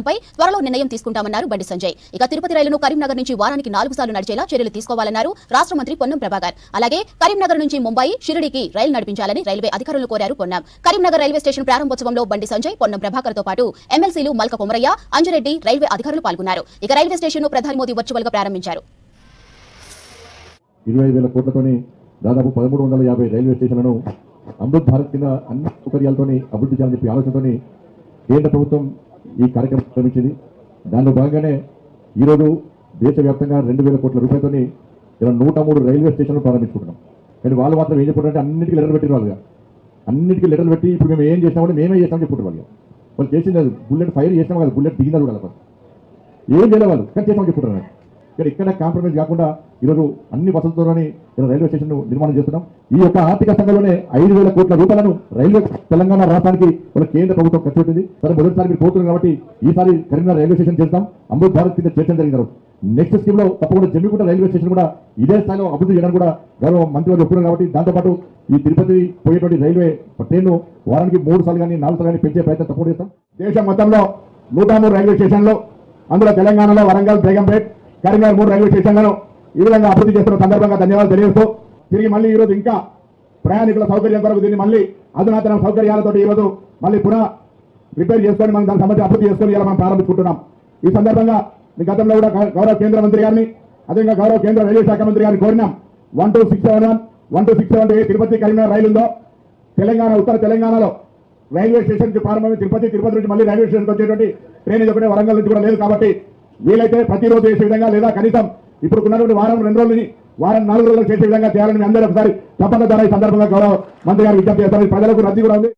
పై త్వరలో నిర్ణయం తీసుకుంటామన్నారు బండి సంజయ్. ఇక తిరుపతి రైలును కరీంనగర్ నుంచి వారానికి నాలుగు సార్లు నడిచేలా చర్యలు తీసుకోవాలన్నారు రాష్ట్ర మంత్రి పొన్నం ప్రభాకర్. అలాగే కరీంనగర్ నుంచి ముంబై షిరిడికి రైలు నడిపించాలని రైల్వే అధికారులు కోరారు పొన్నం. కరీంనగర్ రైల్వే స్టేషన్ ప్రారంభోత్సవంలో బండి సంజయ్ పొన్నం ప్రభాకర్తో పాటు ఎమ్మెల్సీలు మల్క కొమరయ్య అంజరెడ్డి రైల్వే అధికారులు పాల్గొన్నారు. ఇక రైల్వే స్టేషన్ను ప్రధాని మోదీ వర్చువల్గా ప్రారంభించారు. ఇరవై వేల కోట్లతోని దాదాపు పదమూడు వందల యాభై రైల్వే స్టేషన్లను అమృత్ భారత్ కింద అన్ని సౌకర్యాలతోని అభివృద్ధి చేయాలని చెప్పి ఆలోచనతోని కేంద్ర ప్రభుత్వం ఈ కార్యక్రమం ప్రారంభించింది. దానిలో భాగంగానే ఈరోజు దేశవ్యాప్తంగా రెండు వేల కోట్ల రూపాయలతోని ఇలా నూట మూడు రైల్వే స్టేషన్లు ప్రారంభించుకుంటున్నాం. కానీ వాళ్ళు మాత్రం ఏం చెప్పుకుంటారంటే అన్నిటికీ లెటర్ పెట్టిన వాళ్ళుగా అన్నిటికీ లెటర్లు పెట్టి ఇప్పుడు మేము ఏం చేసినామంటే మేమే చేస్తామని చెప్పుకుంటారు వాళ్ళు. వాళ్ళు చేసింది బుల్లెట్ ఫైర్ చేసినాం కదా బుల్లెట్ దిగినారు కూడా ఏం చేయలే వాళ్ళు కానీ చేస్తామని చెప్పుకుంటారు ఇక్కడ ఇక్కడ కాంప్రమైజ్ కాకుండా ఈరోజు అన్ని వసతులతోనే ఇలా రైల్వే స్టేషన్ నిర్మాణం చేస్తున్నాం. ఈ యొక్క ఆర్థిక సంఘంలోనే ఐదు వేల కోట్ల రూపాయలను రైల్వే తెలంగాణ రాష్ట్రానికి మన కేంద్ర ప్రభుత్వం ఖర్చు పెట్టింది. సరే మొదటిసారి మీరు పోతున్నారు కాబట్టి ఈసారి కరీంనగర్ రైల్వే స్టేషన్ చేస్తాం. అమృత్ భారత్ కింద చేర్చడం జరిగినారు నెక్స్ట్ స్కీమ్లో తప్పకుండా జమ్మికుంట రైల్వే స్టేషన్ కూడా ఇదే స్థాయిలో అభివృద్ధి చేయడానికి కూడా గౌరవ మంత్రి వారు ఒప్పుకున్నారు కాబట్టి దాంతోపాటు ఈ తిరుపతి పోయేటువంటి రైల్వే ట్రైన్ వారానికి మూడు సార్లు కానీ నాలుగు సార్లు కానీ పెంచే ప్రయత్నం తప్పకుండా చేస్తాం. దేశం మొత్తంలో నూట రైల్వే స్టేషన్లు అందులో తెలంగాణలో వరంగల్ బేగంపేట్ కరీంనగర్ మూడు రైల్వే స్టేషన్లను ఈ విధంగా అభివృద్ధి చేస్తున్న సందర్భంగా ధన్యవాదాలు తెలియజేస్తూ తిరిగి మళ్ళీ ఈ రోజు ఇంకా ప్రయాణికుల సౌకర్యం కొరకు దీన్ని మళ్ళీ అధునాతన సౌకర్యాలతో ఈరోజు మళ్ళీ పునః రిపేర్ చేసుకొని మనం దాని సంబంధించి అభివృద్ధి చేసుకొని ఇలా మనం ప్రారంభించుకుంటున్నాం. ఈ సందర్భంగా మీ గతంలో కూడా గౌరవ కేంద్ర మంత్రి గారిని అదేవిధంగా గౌరవ కేంద్ర రైల్వే శాఖ మంత్రి గారిని కోరినాం. One two six seven one one two six seven Tirupati Karimnagar రైలు ఉందో తెలంగాణ ఉత్తర తెలంగాణలో రైల్వే స్టేషన్ ప్రారంభమైన తిరుపతి తిరుపతి నుంచి మళ్ళీ రైల్వే స్టేషన్కి వచ్చేటువంటి ట్రైన్ ఇది ఒకటే వరంగల్ నుంచి కూడా లేదు కాబట్టి వీలైతే ప్రతిరోజు చేసే విధంగా లేదా కనీసం ఇప్పుడు ఉన్నటువంటి వారం రెండు రోజులని వారం నాలుగు రోజులు చేసే విధంగా చేయాలని అందరూ ఒకసారి తప్పక ద్వారా ఈ సందర్భంగా గౌరవ మంత్రి గారు విజ్ఞప్తి చేస్తారు ప్రజలకు రద్దీ కూడా ఉంది.